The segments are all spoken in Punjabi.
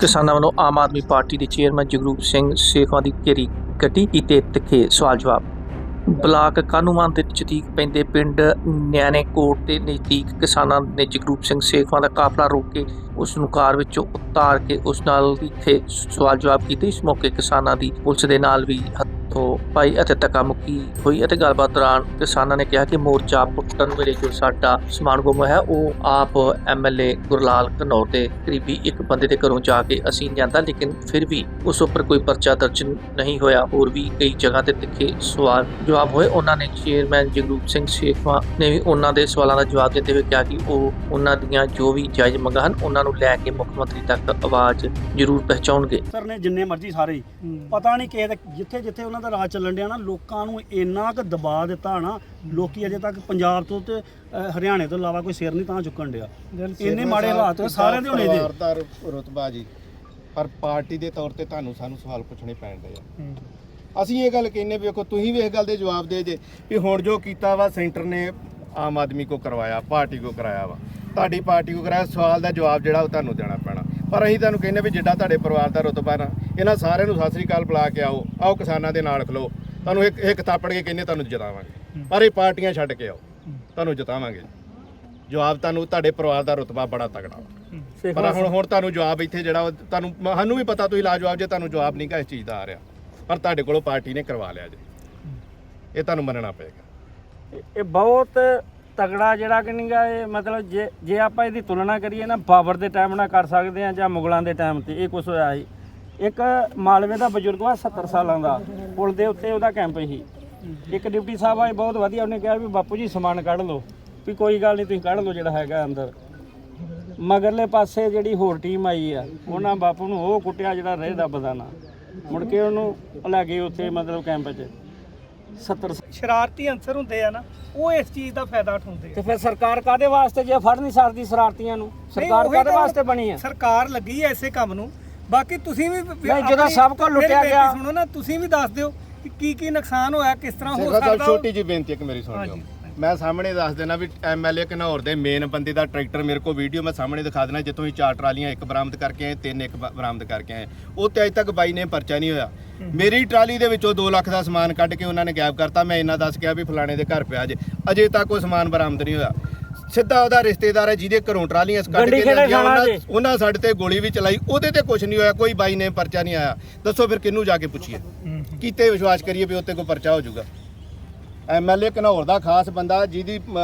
ਕਿਸਾਨਾਂ ਵੱਲੋਂ ਆਮ ਆਦਮੀ ਪਾਰਟੀ ਦੇ ਚੇਅਰਮੈਨ ਜਗਰੂਪ ਸਿੰਘ ਸੇਖਵਾਂ ਦੀ ਘੇਰੀ ਕੱਢੀ ਕੀਤੇ ਤਿੱਖੇ ਸਵਾਲ ਜਵਾਬ। ਬਲਾਕ ਕਾਨੂੰਮਾਨ ਦੇ ਨਜ਼ਦੀਕ ਪੈਂਦੇ ਪਿੰਡ ਨਿਆਣੇ ਕੋਟ ਦੇ ਨਜ਼ਦੀਕ ਕਿਸਾਨਾਂ ਨੇ ਜਗਰੂਪ ਸਿੰਘ ਸੇਖਵਾਂ ਦਾ ਕਾਫਲਾ ਰੋਕ ਕੇ ਉਸ ਨੂੰ ਕਾਰ ਵਿੱਚੋਂ ਉਤਾਰ ਕੇ ਉਸ ਨਾਲ ਤਿੱਖੇ ਸਵਾਲ ਜਵਾਬ ਕੀਤੇ। ਇਸ ਮੌਕੇ ਕਿਸਾਨਾਂ ਦੀ ਪੁਲਿਸ ਦੇ ਨਾਲ ਵੀ ਪਾਈ ਅਤੇ ਧੱਕਾ ਮੁੱਕੀ ਹੋਈ ਅਤੇ ਗੱਲਬਾਤ ਦੌਰਾਨ ਕਿਸਾਨਾਂ ਨੇ ਕਿਹਾ ਕਿ ਮੋਰਚਾ ਪੁੱਟਣ ਵੇਲੇ ਜੋ ਸਾਡਾ ਸਮਾਨ ਗੁੰਮ ਹੈ ਉਹ ਆਪ ਐਮਐਲਏ ਗੁਰਲਾਲ ਘਨੌਰ ਦੇ ਕਰੀਬੀ ਇੱਕ ਬੰਦੇ ਦੇ ਘਰੋਂ ਜਾ ਕੇ ਅਸੀਂ ਲਿਆਂਦਾ ਲੇਕਿਨ ਫਿਰ ਵੀ ਉਸ ਉੱਪਰ ਕੋਈ ਪਰਚਾ ਦਰਜ ਨਹੀਂ ਹੋਇਆ। ਹੋਰ ਵੀ ਕਈ ਜਗ੍ਹਾ ਤੇ ਤਿੱਖੇ ਸਵਾਲ ਜਵਾਬ ਹੋਏ। ਉਹਨਾਂ ਨੇ ਚੇਅਰਮੈਨ ਜਗਰੂਪ ਸਿੰਘ ਸੇਖਵਾ ਨੇ ਵੀ ਉਹਨਾਂ ਦੇ ਸਵਾਲਾਂ ਦਾ ਜਵਾਬ ਦਿੰਦੇ ਹੋਏ ਕਿਹਾ ਕਿ ਉਹ ਉਹਨਾਂ ਦੀਆਂ ਜੋ ਵੀ ਜਾਇਜ਼ ਮੰਗਾਂ ਹਨ ਉਹਨਾਂ ਨੂੰ ਲੈ ਕੇ ਮੁੱਖ ਮੰਤਰੀ ਤੱਕ ਆਵਾਜ਼ ਜ਼ਰੂਰ ਪਹੁੰਚਾਉਣਗੇ। ਸਰ ਨੇ ਜਿੰਨੇ ਮਰਜ਼ੀ ਸਾਰੇ। ਪਤਾ ਨਹੀਂ ਕਿਸੇ ਦੇ ਜਿੱਥੇ ਜਿੱਥੇ ਉਹਨਾਂ ਦਾ ਰਾਜ ਚੱਲਣ ਡਿਆ ਨਾ ਲੋਕਾਂ ਨੂੰ ਇੰਨਾ ਕੁ ਦਬਾਅ ਦਿੱਤਾ ਨਾ ਲੋਕੀ ਅਜੇ ਤੱਕ ਪੰਜਾਬ ਤੋਂ ਤੇ ਹਰਿਆਣੇ ਤੋਂ ਇਲਾਵਾ ਕੋਈ ਸਿਰ ਨਹੀਂ ਤਾਂ ਚੁੱਕਣ ਡਿਆ। ਇੰਨੇ ਮਾੜੇ ਹਾਲਾਤ ਆ, ਸਾਰਿਆਂ ਦੇ ਹੋਣੇ ਦੇ ਪਰਿਵਾਰ ਦਾ ਰੁਤਬਾ ਜੀ। ਪਰ ਪਾਰਟੀ ਦੇ ਤੌਰ ਤੇ ਤੁਹਾਨੂੰ ਸਾਨੂੰ ਸਵਾਲ ਪੁੱਛਣੇ ਪੈਣਦੇ ਆ। ਅਸੀਂ ਇਹ ਗੱਲ ਕਹਿੰਨੇ ਵੀ ਵੇਖੋ ਤੁਸੀਂ ਵੀ ਇਸ ਗੱਲ ਦੇ ਜਵਾਬ ਦੇ ਜੇ ਵੀ ਹੁਣ ਜੋ ਕੀਤਾ ਵਾ ਸੈਂਟਰ ਨੇ ਆਮ ਆਦਮੀ ਕੋ ਕਰਵਾਇਆ ਪਾਰਟੀ ਕੋ ਕਰਾਇਆ ਵਾ। ਤੁਹਾਡੀ ਪਾਰਟੀ ਕੋ ਕਰਾਇਆ ਸਵਾਲ ਦਾ ਜਵਾਬ ਜਿਹੜਾ ਉਹ ਤੁਹਾਨੂੰ ਦੇਣਾ ਪੈਣਾ। ਪਰ ਅਸੀਂ ਤੁਹਾਨੂੰ ਕਹਿੰਨੇ ਵੀ ਜਿੱਡਾ ਤੁਹਾਡੇ ਪਰਿਵਾਰ ਦਾ ਰੁਤਬਾ ਨਾ ਇਹਨਾਂ ਸਾਰਿਆਂ ਨੂੰ ਸਤਿ ਸ੍ਰੀ ਅਕਾਲ ਬੁਲਾ ਕੇ ਆਓ ਆਓ ਕਿਸਾਨਾਂ ਦੇ ਨਾਲ ਖਲੋ। ਤੁਹਾਨੂੰ ਇੱਕ ਇੱਕ ਥਾਪੜ ਕੇ ਕਹਿੰਨੇ ਤੁਹਾਨੂੰ ਜਿਤਾਵਾਂਗੇ। ਪਰ ਇਹ ਪਾਰਟੀਆਂ ਛੱਡ ਕੇ ਆਓ ਤੁਹਾਨੂੰ ਜਿਤਾਵਾਂਗੇ। ਜਵਾਬ ਤੁਹਾਨੂੰ ਤੁਹਾਡੇ ਪਰਿਵਾਰ ਦਾ ਰੁਤਬਾ ਬੜਾ ਤਗੜਾ ਵਾ। ਪਰ ਹੁਣ ਹੁਣ ਤੁਹਾਨੂੰ ਜਵਾਬ ਇੱਥੇ ਜਿਹੜਾ ਤੁਹਾਨੂੰ ਸਾਨੂੰ ਵੀ ਪਤਾ ਤੁਸੀਂ ਲਾਜਵਾਬ ਜੇ ਤੁਹਾਨੂੰ ਜਵਾਬ ਨਹੀਂ ਗਾ ਇਸ ਚੀਜ਼ ਦਾ ਆ ਰਿਹਾ। ਪਰ ਤੁਹਾਡੇ ਕੋਲੋਂ ਪਾਰਟੀ ਨੇ ਕਰਵਾ ਲਿਆ ਜੇ। ਇਹ ਤੁਹਾਨੂੰ ਮੰਨਣਾ ਪਏਗਾ। ਇਹ ਬਹੁਤ ਤਗੜਾ ਜਿਹੜਾ ਕਿ ਨਹੀਂਗਾ ਇਹ ਮਤਲਬ ਜੇ ਜੇ ਆਪਾਂ ਇਹਦੀ ਤੁਲਨਾ ਕਰੀਏ ਨਾ ਬਾਬਰ ਦੇ ਟਾਈਮ ਨਾਲ ਕਰ ਸਕਦੇ ਆ ਜਾਂ ਮੁਗਲਾਂ ਦੇ ਟਾਈਮ ਤੇ ਇਹ ਕੁਝ ਹੋਇਆ ਸੀ। ਇੱਕ ਮਾਲਵੇ ਦਾ ਬਜ਼ੁਰਗ ਵਾ 70 ਸਾਲਾਂ ਦਾ ਪੁਲ ਦੇ ਉੱਤੇ ਉਹਦਾ ਕੈਂਪ ਸੀ। ਇੱਕ ਡਿਪਟੀ ਸਾਹਿਬ ਆਏ ਬਹੁਤ ਵਧੀਆ ਉਹਨੇ ਕਿਹਾ ਵੀ ਬਾਪੂ ਜੀ ਸਮਾਨ ਕੱਢ ਲਓ ਵੀ ਕੋਈ ਗੱਲ ਨਹੀਂ ਤੁਸੀਂ ਕੱਢ ਲਓ ਜਿਹੜਾ ਹੈਗਾ ਅੰਦਰ। ਮਗਰਲੇ ਪਾਸੇ ਜਿਹੜੀ ਹੋਰ ਟੀਮ ਆਈ ਆ ਉਹਨਾਂ ਬਾਪੂ ਨੂੰ ਉਹ ਕੁੱਟਿਆ ਜਿਹੜਾ ਰਹਿ ਦਾ ਬਦਾਨਾ। ਮੁੜ ਕੇ ਉਹਨੂੰ ਲੈ ਗਏ ਉੱਥੇ ਮਤਲਬ ਕੈਂਪ 'ਚ। 70 ਸ਼ਰਾਰਤੀ ਅੰਸਰ ਹੁੰਦੇ ਆ ਨਾ ਉਹ ਇਸ ਚੀਜ਼ ਦਾ ਫਾਇਦਾ ਉਠਾਉਂਦੇ ਆ। ਤੇ ਫਿਰ ਸਰਕਾਰ ਕਾਦੇ ਵਾਸਤੇ ਜੇ ਫੜ ਨਹੀਂ ਸਕਦੀ ਸ਼ਰਾਰਤੀਆਂ ਨੂੰ? ਸਰਕਾਰ ਕਾਦੇ ਵਾਸਤੇ ਬਣੀ ਹੈ ਸਰਕਾਰ ਲੱਗੀ ਐ ਇਸੇ ਕੰਮ ਨੂੰ ਬਾਕੀ ਤੁਸੀਂ ਵੀ ਨਹੀਂ, ਜਦੋਂ ਆਪਣੀ- ਸਭ ਕੁਝ ਮੇਰੀ ਲੁੱਟਿਆ ਬੇਨਤੀ ਗਿਆ। ਸੁਣੋ ਨਾ ਤੁਸੀਂ ਵੀ ਦੱਸ ਦਿਓ ਕਿ ਕੀ ਕੀ ਨੁਕਸਾਨ ਹੋਇਆ ਕਿਸ ਤਰ੍ਹਾਂ ਹੋ ਸੇਖਾ ਸਾਹਿਬ ਸਕਦਾ ਛੋਟੀ ਜੀ ਬੇਨਤੀ ਇੱਕ ਮੇਰੀ ਸੁਣ ਲਿਓ। ਮੈਂ ਸਾਹਮਣੇ ਦੱਸ ਦੇਣਾ ਵੀ ਐਮਐਲਏ ਘਨੌਰ ਦੇ ਮੇਨ ਬੰਦੇ ਦਾ ਟਰੈਕਟਰ ਮੇਰੇ ਕੋਲ ਵੀਡੀਓ ਮੈਂ ਸਾਹਮਣੇ ਦਿਖਾ ਦੇਣਾ ਜਿੱਥੋਂ ਹੀ ਚਾਰ ਟਰਾਲੀਆਂ ਇੱਕ ਬਰਾਮਦ ਕਰਕੇ ਆਏ ਤਿੰਨ ਇੱਕ ਬ- ਬਰਾਮਦ ਕਰਕੇ ਆਏ। ਉਹ ਤੇ ਅਜੇ ਤੱਕ ਬਾਈ ਨੇ ਪਰਚਾ ਨਹੀਂ ਹੋਇਆ। ਮੇਰੀ ਟਰਾਲੀ ਦੇ ਵਿੱਚੋਂ 2 ਲੱਖ ਦਾ ਸਮਾਨ ਕੱਢ ਕੇ ਉਹਨਾਂ ਨੇ ਗਾਇਬ ਕਰਤਾ। ਮੈਂ ਇਹਨਾਂ ਦੱਸ ਕਿਹਾ ਵੀ ਫਲਾਣੇ ਦੇ ਘਰ ਪਿਆ ਜੇ। ਅਜੇ ਤੱਕ ਉਹ ਸਮਾਨ ਬਰਾਮਦ ਨਹੀਂ ਹੋਇਆ। ਸਿੱਧਾ ਉਹਦਾ ਰਿਸ਼ਤੇਦਾਰ ਹੈ ਜਿਹਦੇ ਘਰੋਂ ਟਰਾਲੀਆਂ ਕੱਢ ਕੇ ਲਿਆਂਦੀਆਂ, ਉਹਨਾਂ-। ਉਹਨਾਂ ਸਾਡੇ ਤੇ ਗੋਲੀ ਵੀ ਚਲਾਈ ਉਹਦੇ ਤੇ ਕੁਝ ਨਹੀਂ ਹੋਇਆ ਕੋਈ ਬਾਈ ਨੇ ਪਰਚਾ ਨਹੀਂ ਆਇਆ। ਦੱਸੋ ਫਿਰ ਕਿਹਨੂੰ ਜਾ ਕੇ ਪੁੱਛੀਏ? ਕੀਤੇ ਵਿਸ਼ਵਾਸ ਕਰੀਏ ਵੀ ਉੱਤੇ ਕੋਈ ਪਰਚਾ ਹੋ ਜਾਊਗਾ। ਐਮਐਲਏ ਘਨੌਰ ਦਾ ਖਾਸ ਬੰਦਾ ਜਿਹਦੀ ਅਮ,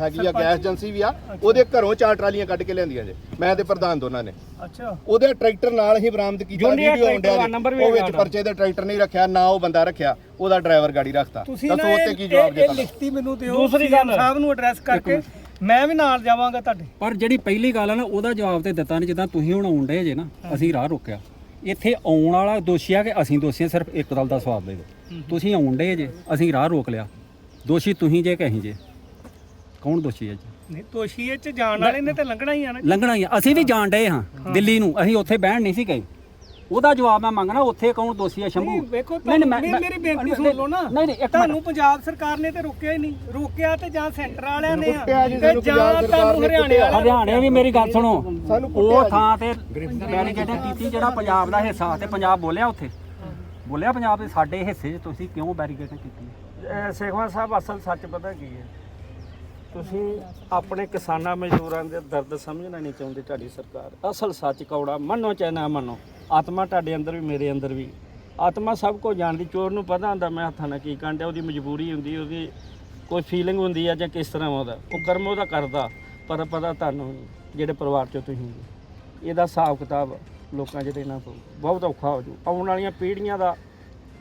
ਹੈਗੀ ਆ ਗੈਸ ਏਜੰਸੀ ਵੀ ਆ ਉਹਦੇ ਘਰੋਂ ਚਾਰ ਟਰਾਲੀਆਂ ਕੱਢ ਕੇ ਲਿਆਂਦੀਆਂ ਜੇ। ਮੈਂ ਤੇ ਪ੍ਰਧਾਨ ਦੋਨਾਂ ਨੇ। ਅੱਛਾ। ਉਹਦੇ ਟਰੈਕਟਰ ਨਾਲ ਹੀ ਬਰਾਮਦ ਕੀਤਾ ਜੂਨੀਅਰ ਵੀਡੀਓ ਆਉਂਦਿਆ ਦਾ number ਵੀ ਉਹ ਵਿੱਚ ਹੈਗਾ ਪਰਚੇ ਦੇ ਟਰੈਕਟਰ ਨਹੀਂ ਰੱਖਿਆ ਨਾ ਉਹ ਬੰਦਾ ਰੱਖਿਆ ਉਹਦਾ ਡਰਾਈਵਰ ਗਾੜੀ ਰੱਖਤਾ। ਤੁਸੀਂ ਨਾ ਦੱਸੋ ਇਹ ਕੀ ਜਵਾਬ ਇਹ- ਲਿਖਤੀ ਮੈਨੂੰ ਦਿਓ ਦੂਸਰੀ ਗੱਲ। ਸਾਹਿਬ ਨੂੰ ਐਡਰੈਸ ਕਰਕੇ। ਮੈਂ ਵੀ ਨਾਲ ਜਾਵਾਂਗਾ ਤੁਹਾਡੇ। ਪਰ ਜਿਹੜੀ ਪਹਿਲੀ ਗੱਲ ਹੈ ਨਾ ਉਹਦਾ ਜਵਾਬ ਤੇ ਦਿੱਤਾ ਨਹੀਂ ਜਿੱਦਾਂ ਤੁਸੀਂ ਹੁਣ ਆਉਣ ਡਏ ਜੇ ਨਾ ਅਸੀਂ ਰਾਹ ਰੋਕਿਆ। ਇੱਥੇ ਆਉਣ ਵਾਲਾ ਦੋਸ਼ੀ ਆ ਕਿ ਅਸੀਂ ਦੋਸ਼ੀ ਸਿਰਫ ਇੱਕ ਗੱਲ ਦਾ ਸਵਾਲ ਦੇ ਦਿਓ। ਤੁਸੀਂ ਆਉਣ ਡਏ ਜੇ ਅਸੀਂ ਰਾਹ ਰੋਕ ਲਿਆ। ਦੋਸ਼ੀ ਤੁਸੀਂ ਜੇ ਕਿ ਅਸੀਂ ਜੇ। ਕੌਣ ਦੋਸ਼ੀ ਹੈ ਜੀ? ਨਹੀਂ ਦੋਸ਼ੀ ਇਹ ਚ ਜਾਣ ਵਾਲੇ ਨੇ ਤੇ ਲੰਘਣਾ ਹੀ ਆ ਨਾ ਲੰਘਣਾ ਹੀ ਆ। ਅਸੀਂ ਵੀ ਜਾਣ ਡਏ ਹਾਂ। ਦਿੱਲੀ ਨੂੰ। ਅਸੀਂ ਉੱਥੇ ਬਹਿਣ ਨਹੀਂ ਸੀ ਗਏ। ਉਹਦਾ ਜਵਾਬ ਮੈਂ ਮੰਗਣਾ ਉੱਥੇ ਕੌਣ ਦੋਸ਼ੀ ਹੈ ਸ਼ੰਭੂ। ਨਹੀਂ ਵੇਖੋ ਨਹੀਂ, ਮੇਰੀ ਬੇਨਤੀ ਸੁਣ ਲਓ ਨਾ। ਨਹੀਂ, ਨਹੀਂ। ਤੁਹਾਨੂੰ ਪੰਜਾਬ ਸਰਕਾਰ ਨੇ ਤੇ ਰੋਕਿਆ ਹੀ ਨਹੀਂ। ਰੋਕਿਆ ਤੇ ਜਾਂ ਸੈਂਟਰ ਵਾਲਿਆਂ ਨੇ ਤੇ ਜਾਂ ਤੁਹਾਨੂੰ ਹਰਿਆਣੇ। ਵਾਲਿਆਂ ਹਰਿਆਣੇ ਵੀ ਮੇਰੀ ਗੱਲ ਸੁਣੋ। ਉਹ। ਥਾਂ ਤੇ ਬੈਰੀਕੇਡਿੰਗ ਕੀਤੀ ਜਿਹੜਾ ਪੰਜਾਬ ਦਾ ਹਿੱਸਾ ਤੇ ਪੰਜਾਬ ਬੋਲਿਆ ਉੱਥੇ। ਬੋਲਿਆ ਪੰਜਾਬ ਦੇ ਸਾਡੇ ਹਿੱਸੇ 'ਚ ਤੁਸੀਂ ਕਿਉਂ ਬੈਰੀਕੇਡਿੰਗ ਕੀਤੀ? ਸੇਖਵਾਂ ਸਾਹਿਬ ਅਸਲ ਸੱਚ ਪਤਾ ਕੀ ਹੈ? ਤੁਸੀਂ ਆਪਣੇ ਕਿਸਾਨਾਂ ਮਜ਼ਦੂਰਾਂ ਦੇ ਦਰਦ ਸਮਝਣਾ ਨਹੀਂ ਚਾਹੁੰਦੀ ਤੁਹਾਡੀ ਸਰਕਾਰ। ਅਸਲ ਸੱਚ ਕੌੜਾ ਮੰਨੋ ਚਾਹੇ ਨਾ ਮੰਨੋ। ਆਤਮਾ ਤੁਹਾਡੇ ਅੰਦਰ ਵੀ ਮੇਰੇ ਅੰਦਰ ਵੀ। ਆਤਮਾ ਸਭ ਕੁਝ ਜਾਣਦੀ ਚੋਰ ਨੂੰ ਪਤਾ ਹੁੰਦਾ ਮੈਂ ਹੱਥਾਂ ਨਾਲ ਕੀ ਕਾਂਡਿਆ ਉਹਦੀ ਮਜਬੂਰੀ ਹੁੰਦੀ ਉਹਦੀ ਕੋਈ ਫੀਲਿੰਗ ਹੁੰਦੀ ਆ ਜਾਂ ਕਿਸ ਤਰ੍ਹਾਂ ਉਹਦਾ। ਉਹ ਕਰਮ ਉਹਦਾ ਕਰਦਾ ਪਰ ਪਤਾ ਤੁਹਾਨੂੰ ਜਿਹੜੇ ਪਰਿਵਾਰ ਚੋਂ ਤੁਸੀਂ। ਇਹਦਾ ਹਿਸਾਬ ਕਿਤਾਬ ਲੋਕਾਂ 'ਚ ਦੇਣਾ ਪਊ। ਬਹੁਤ ਔਖਾ ਹੋ ਜੂ ਆਉਣ ਵਾਲੀਆਂ ਪੀੜ੍ਹੀਆਂ ਦਾ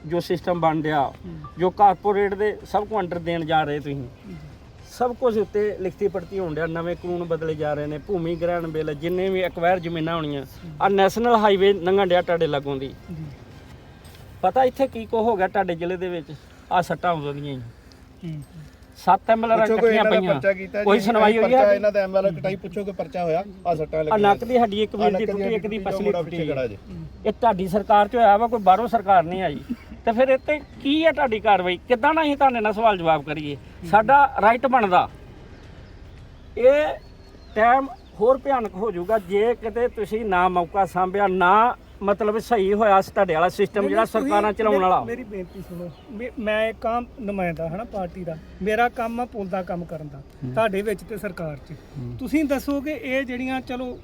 ਜੋ ਸਿਸਟਮ ਬਣ ਰਿਹਾ ਜੋ ਕਾਰਪੋਰੇਟ ਦੇ ਸਭ ਕੁ ਅੰਡਰ ਦੇਣ ਜਾ ਰਹੇ ਤੁਸੀਂ ਸਭ ਕੁਝ ਉੱਤੇ ਲਿਖਤੀ ਪੜਤੀ ਹੋਣ ਡਿਆ ਨਵੇਂ ਕਾਨੂੰਨ ਬਦਲੇ ਜਾ ਰਹੇ ਨੇ ਭੂਮੀ ਗ੍ਰਹਿਣ ਬਿੱਲ ਜਿੰਨੇ ਵੀ ਐਕਵਾਇਰ ਜ਼ਮੀਨਾਂ ਹੋਣੀਆਂ ਆ ਨੈਸ਼ਨਲ ਹਾਈਵੇ ਲੰਘਣ ਡਿਆ ਤੁਹਾਡੇ ਲਾਗੋਂ ਦੀ। ਪਤਾ ਇੱਥੇ ਕੀ ਕੋ ਹੋ ਗਿਆ ਤੁਹਾਡੇ ਜ਼ਿਲ੍ਹੇ ਦੇ ਵਿੱਚ? ਆ ਸੱਟਾਂ ਹੀ ਸੱਤ ਐਮਐਲਆਰ ਪੁੱਛੋ ਕੋਈ ਇਕੱਠੀਆਂ ਇਹਨਾਂ ਦਾ ਪਈਆਂ। ਕੋਈ ਸੁਣਵਾਈ ਹੋਈ ਹੈ ਇਹਨਾਂ ਦਾ ਐਮਐਲਏ ਕਟਾਈ ਪੁੱਛੋ ਕਿ ਪਰਚਾ ਹੋਇਆ ਆ ਸੱਟਾਂ ਆ ਲੱਗੀਆਂ ਨੱਕ ਦੀ ਹੱਡੀ ਇੱਕ ਵੀਰ ਦੀ ਟੁੱਟੀ ਇੱਕ ਦੀ ਪਸਲੀ ਟੁੱਟੀ ਜੇ। ਇਹ ਤੁਹਾਡੀ ਸਰਕਾਰ ਚ ਹੋਇਆ ਵਾ ਕੋਈ ਬਾਹਰੋਂ ਸਰਕਾਰ ਨਹੀਂ ਆਈ? ਤੇ ਫਿਰ ਇੱਥੇ ਕੀ ਹੈ ਤੁਹਾਡੀ ਕਾਰਵਾਈ? ਕਿੱਦਾਂ ਨਾ ਅਸੀਂ ਤੁਹਾਡੇ ਨਾਲ ਸਵਾਲ ਜਵਾਬ ਕਰੀਏ? ਸਾਡਾ ਰਾਈਟ ਬਣਦਾ। ਇਹ ਟਾਈਮ ਹੋਰ ਭਿਆਨਕ ਹੋ ਜਾਊਗਾ ਜੇ ਕਿਤੇ ਤੁਸੀਂ ਨਾ ਮੌਕਾ ਸਾਂਭਿਆ ਨਾ ਮਤਲਬ ਸਹੀ ਹੋਇਆ ਤੁਹਾਡੇ ਵਾਲਾ ਸਿਸਟਮ ਜਿਹੜਾ ਸਰਕਾਰਾਂ ਚਲਾਉਣ ਵਾਲਾ। ਮੇਰੀ ਬੇਨਤੀ ਸੁਣੋ। ਮੇ- ਮੈਂ ਇੱਕ ਆਮ ਨੁਮਾਇੰਦਾ ਹਨਾ ਪਾਰਟੀ ਦਾ। ਮੇਰਾ ਕੰਮ ਆ ਪੁੱਲ ਦਾ ਕੰਮ ਕਰਨ ਦਾ ਤੁਹਾਡੇ ਵਿੱਚ ਤੇ ਸਰਕਾਰ 'ਚ। ਤੁਸੀਂ ਦੱਸੋ ਕਿ ਇਹ ਜਿਹੜੀਆਂ ਚਲੋ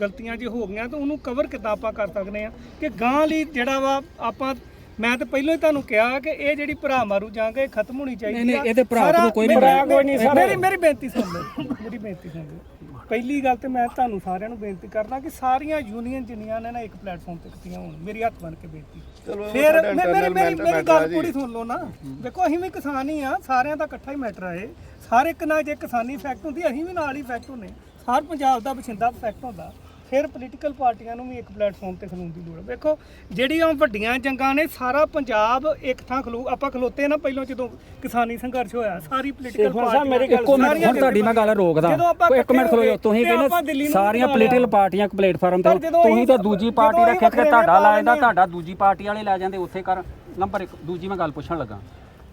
ਗਲਤੀਆਂ ਜੇ ਹੋ ਗਈਆਂ ਤਾਂ ਉਹਨੂੰ ਕਵਰ ਕਿੱਦਾਂ ਆਪਾਂ ਕਰ ਸਕਦੇ ਆ ਕਿ ਗਾਂ ਲਈ ਜਿਹੜਾ ਵਾ ਆਪਾਂ ਮੈਂ ਤਾਂ ਪਹਿਲਾਂ ਹੀ ਤੁਹਾਨੂੰ ਕਿਹਾ ਕਿ ਇਹ ਜਿਹੜੀ ਭਰਾ ਮਾਰੂ ਜੰਗ ਇਹ ਖਤਮ ਹੋਣੀ ਚਾਹੀਦੀ ਨਹੀਂ, ਨਹੀਂ। ਇਹਦੇ ਭਰਾ ਸਾਰਾ- ਭਰੂ ਕੋਈ ਨਹੀਂ। ਮੇਰੀ- ਭਰਾ ਕੋਈ ਨਹੀਂ, ਸਾਰੇ- ਮੇਰੀ ਮੇਰੀ ਬੇਨਤੀ ਸੁਣ ਲਓ ਮੇਰੀ ਬੇਨਤੀ ਸੁਣ ਲਓ। ਪਹਿਲੀ ਗੱਲ ਤੇ ਮੈਂ ਤੁਹਾਨੂੰ ਸਾਰਿਆਂ ਨੂੰ ਬੇਨਤੀ ਕਰਦਾ ਕਿ ਸਾਰੀਆਂ ਯੂਨੀਅਨ ਜਿੰਨੀਆਂ ਨੇ ਨਾ ਇੱਕ ਪਲੇਟਫਾਰਮ ਤੇ ਇਕੱਠੀਆਂ ਹੋਣ ਮੇਰੀ ਹੱਥ ਬਣ ਕੇ ਬੇਨਤੀ। ਚਲੋ ਫਿਰ ਮੇਰੀ ਮੇਰੀ ਮੇਰੀ ਗੱਲ। ਪੂਰੀ ਸੁਣ ਲਓ ਨਾ। ਦੇਖੋ ਅਸੀਂ ਵੀ ਕਿਸਾਨ ਹੀ ਆ ਸਾਰਿਆਂ ਦਾ ਇਕੱਠਾ ਹੀ ਮੈਟਰ ਆ ਇਹ। ਹਰ ਇੱਕ ਨਾਲ ਜੇ ਕਿਸਾਨੀ ਇਫੈਕਟ ਹੁੰਦੀ ਅਸੀਂ ਵੀ ਨਾਲ ਹੀ ਇਫੈਕਟ ਹੁੰਨੇ ਹਰ ਪੰਜਾਬ ਦਾ ਬਸਿੰਦਾ ਇਫੈਕਟ ਹੁੰਦਾ। ਫਿਰ ਪੋਲੀਟੀਕਲ ਪਾਰਟੀਆਂ ਨੂੰ ਵੀ ਇੱਕ ਪਲੇਟਫਾਰਮ ਤੇ ਖਲੋਣ ਦੀ ਲੋੜ ਹੈ ਵੇਖੋ ਜਿਹੜੀਆਂ ਵੱਡੀਆਂ ਜੰਗਾਂ ਨੇ ਸਾਰਾ ਪੰਜਾਬ ਇੱਕ ਥਾਂ ਖਲੋ ਆਪਾਂ ਖਲੋਤੇ ਨਾ ਪਹਿਲਾਂ ਜਦੋਂ ਕਿਸਾਨੀ ਸੰਘਰਸ਼ ਹੋਇਆ ਸਾਰੀ ਪੋਲੀਟੀਕਲ ਗੱਲ ਇੱਕੋ ਮਿੰਟ ਹੁਣ ਤੁਹਾਡੀ ਮੈਂ ਗੱਲ ਰੋਕਦਾ। ਜਦੋਂ ਇੱਕ ਮਿੰਟ ਖਲੋ ਤੁਸੀਂ ਕਹਿੰਦੇ ਸਾਰੀਆਂ। ਪੋਲੀਟੀਕਲ ਪਾਰਟੀਆਂ ਇੱਕ ਪਲੇਟਫਾਰਮ ਤੇ ਜਦੋਂ ਤੁਸੀਂ ਤਾਂ ਦੂਜੀ ਜਦੋਂ ਪਾਰਟੀ ਰੱਖਿਆ ਤੇ ਵੱਖਰੇ ਤੁਹਾਡਾ ਲੈਂਦੇ ਹਾਂ। ਤੁਹਾਡਾ ਦੂਜੀ ਪਾਰਟੀ ਵਾਲੇ ਲੈ ਜਾਂਦੇ ਉੱਥੇ ਕਰ। ਨੰਬਰ 1 ਦੂਜੀ ਮੈਂ ਗੱਲ ਪੁੱਛਣ ਲੱਗਾ।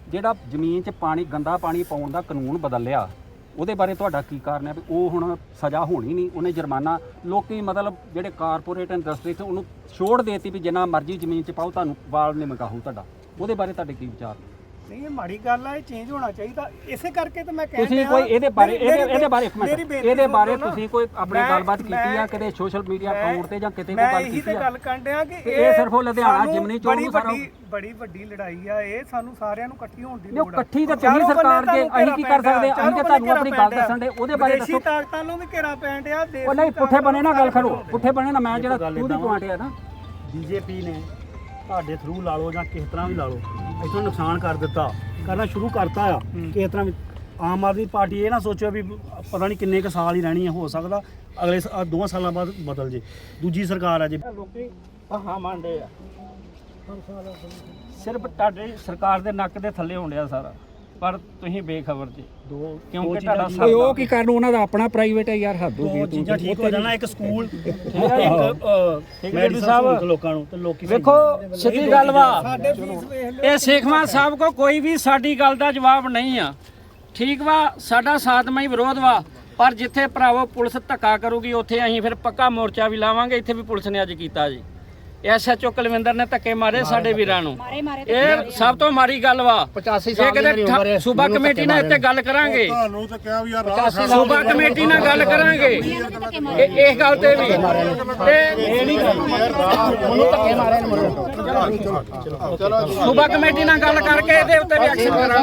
ਜਿਹੜਾ ਜ਼ਮੀਨ 'ਚ ਪਾਣੀ ਗੰਦਾ ਪਾਣੀ ਪਾਉਣ ਦਾ ਕਾਨੂੰਨ ਬਦਲਿਆ ਉਹਦੇ ਬਾਰੇ ਤੁਹਾਡਾ ਕੀ ਕਾਰਨ ਹੈ ਵੀ ਉਹ ਹੁਣ ਸਜ਼ਾ ਹੋਣੀ ਨਹੀਂ, ਉਹਨੇ ਜੁਰਮਾਨਾ ਲੋਕੀ ਮਤਲਬ ਜਿਹੜੇ ਕਾਰਪੋਰੇਟ ਇੰਡਸਟਰੀ ਤੇ ਉਹਨੂੰ ਛੋੜ ਦੇਤੀ ਵੀ ਜਿੰਨਾ ਮਰਜ਼ੀ ਜ਼ਮੀਨ 'ਚ ਪਾਓ, ਤੁਹਾਨੂੰ ਵਾਲ ਨੇ ਮਕਾਹੂ ਤੁਹਾਡਾ। ਉਹਦੇ ਬਾਰੇ ਤੁਹਾਡੇ ਕੀ ਵਿਚਾਰ ਨੇ? ਨਹੀਂ ਇਹ ਮਾੜੀ ਗੱਲ ਆ ਇਹ ਚੇਂਜ ਹੋਣਾ ਚਾਹੀਦਾ। ਇਸੇ ਕਰਕੇ ਤਾਂ ਮੈਂ ਕਹਿ ਤੁਸੀਂ ਕੋਈ ਇਹਦੇ ਬਾਰੇ ਇਹਦੇ ਬਾਰੇ ਇੱਕ ਮਿੰਟ। ਇਹਦੇ ਬਾਰੇ। ਤੁਸੀਂ ਕੋਈ ਆਪਣੀ ਗੱਲਬਾਤ ਕੀਤੀ ਆ ਕਿਤੇ ਸੋਸ਼ਲ ਮੀਡੀਆ ਮੈਂ- ਅਕਾਊਂਟ ਤੇ ਜਾਂ ਕਿਤੇ ਕੋਈ ਮੈਂ ਗੱਲ ਇਹੀ ਕੀਤੀ ਤੇ ਆ? ਗੱਲ ਕਰਨ ਡਿਆ ਕਿ ਤੇ ਇਹ ਸਿਰਫ ਉਹ ਲੁਧਿਆਣਾ ਸਾਨੂੰ ਜਿਮਨੀ ਚੋਣ ਬੜੀ ਵੱਡੀ ਬੜੀ ਵੱਡੀ ਲੜਾਈ ਆ। ਇਹ ਸਾਨੂੰ ਸਾਰਿਆਂ ਨੂੰ ਇਕੱਠੀ ਹੋਣ ਦੀ ਲੋੜ ਆ। ਇਕੱਠੀ ਤਾਂ ਤੁਸੀਂ ਸਰਕਾਰ ਤੁਹਾਨੂੰ ਅਸੀਂ ਕੀ ਕਰ ਸਕਦੇ? ਅਸੀਂ ਤਾਂ ਤੁਹਾਨੂੰ ਆਪਣੀ ਗੱਲ ਬੰਨੇ ਦੱਸਣ ਦੇ ਉਹਦੇ ਬਾਰੇ ਵਿਦੇਸ਼ੀ ਦੱਸੋ। ਤਾਕਤਾਂ ਨੂੰ ਵੀ ਘੇਰਾ ਪੈਣ ਡਿਆ ਉਹ ਨਹੀਂ ਦੀ ਪੁੱਠੇ ਬਣੇ ਨਾ ਗੱਲ ਕਰੋ। ਪੁੱਠੇ ਬਣੇ ਨਾ ਮੈਂ ਜਿਹੜਾ ਤੂੰ ਦੀ। ਪੁਆਇੰਟ ਹੈ ਨਾ ਬੀਜੇਪੀ ਨੇ ਤੁਹਾਡੇ ਥਰੂ ਲਾ ਲਓ ਜਾਂ ਕਿਸ ਤਰ੍ਹਾਂ ਵੀ ਲਾ ਲਓ। ਇਥੋਂ ਨੁਕਸਾਨ ਕਰ ਦਿੱਤਾ ਕਰਨਾ ਸ਼ੁਰੂ ਕਰਤਾ ਆ। ਕਿਸ ਤਰ੍ਹਾਂ ਵੀ ਆਮ ਆਦਮੀ ਪਾਰਟੀ ਇਹ ਨਾ ਸੋਚਿਓ ਵੀ ਪਤਾ ਨਹੀਂ ਕਿੰਨੇ ਕੁ ਸਾਲ ਹੀ ਰਹਿਣੀ ਹੈ ਹੋ ਸਕਦਾ ਅਗਲੇ ਸ- ਆਹ ਦੋਵਾਂ ਸਾਲਾਂ ਬਾਅਦ ਬਦਲ ਜੇ। ਦੂਜੀ ਸਰਕਾਰ ਆ ਜੇ। ਲੋਕੀ ਆ। ਸਿਰਫ ਤੁਹਾਡੇ ਸਰਕਾਰ ਦੇ ਨੱਕ ਦੇ ਥੱਲੇ ਹੁੰਦਿਆ ਸਾਰਾ। ਪਰ ਤੁਸੀਂ ਬੇਖਬਰ ਜੀ। ਦੋ ਕਿਉਂਕਿ ਤੁਹਾਡਾ ਓਏ ਉਹ ਕੀ ਕਰਨ ਉਹਨਾਂ ਦਾ ਆਪਣਾ ਪ੍ਰਾਈਵੇਟ ਹੈ ਯਾਰ ਹੱਦ ਹੋ ਗਈ ਦੋ ਤੂੰ ਚੀਜ਼ਾਂ ਠੀਕ ਹੋ ਜਾਣਾ ਇੱਕ ਸਕੂਲ ਇੱਕ ਮੈਡੀਸਨ ਸਾਹਿਬ। ਲੋਕਾਂ ਨੂੰ ਤੇ ਲੋਕੀ ਵੇਖੋ ਸਿੱਧੀ ਗੱਲ ਵਾ। ਸਾਡੇ ਫੀਸ ਵੇਖ ਲਓ ਇਹ ਸੇਖਵਾਂ ਸਾਹਿਬ ਕੋ ਕੋਈ ਵੀ ਸਾਡੀ ਗੱਲ ਦਾ ਜਵਾਬ ਨਹੀਂ ਆ। ਠੀਕ ਵਾ ਸਾਡਾ ਸਾਤਮਈ ਵਿਰੋਧ ਵਾ ਪਰ ਜਿੱਥੇ ਭਰਾਵੋ ਪੁਲਿਸ ਧੱਕਾ ਕਰੂਗੀ ਉੱਥੇ ਅਸੀਂ ਫਿਰ ਪੱਕਾ ਮੋਰਚਾ ਵੀ ਲਾਵਾਂਗੇ ਇੱਥੇ ਵੀ ਪੁਲਿਸ ਨੇ ਅੱਜ ਕੀਤਾ ਜੀ। ਐਸਐਚਓ ਕੁਲਵਿੰਦਰ ਨੇ ਧੱਕੇ ਮਾਰੇ ਸਾਡੇ ਵੀਰਾਂ ਨੂੰ। ਇਹ ਸਭ ਤੋਂ ਮਾੜੀ ਗੱਲ ਵਾ। 85 ਸਾਲ ਦੀ ਉਮਰ ਸੂਬਾ ਕਮੇਟੀ ਨਾਲ ਇੱਥੇ ਗੱਲ ਕਰਾਂਗੇ। ਤੁਹਾਨੂੰ ਤਾਂ ਕਿਹਾ ਵੀ ਯਾਰ ਰਾਹ ਸੂਬਾ ਕਮੇਟੀ ਨਾਲ ਗੱਲ ਕਰਾਂਗੇ। ਇਹ ਇਸ ਗੱਲ ਤੇ ਵੀ। ਤੇ ਸੂਬਾ ਕਮੇਟੀ ਨਾਲ ਗੱਲ ਕਰਕੇ ਇਹਦੇ ਉੱਤੇ ਵੀ ਐਕਸ਼ਨ ਕਰਾਂਗੇ।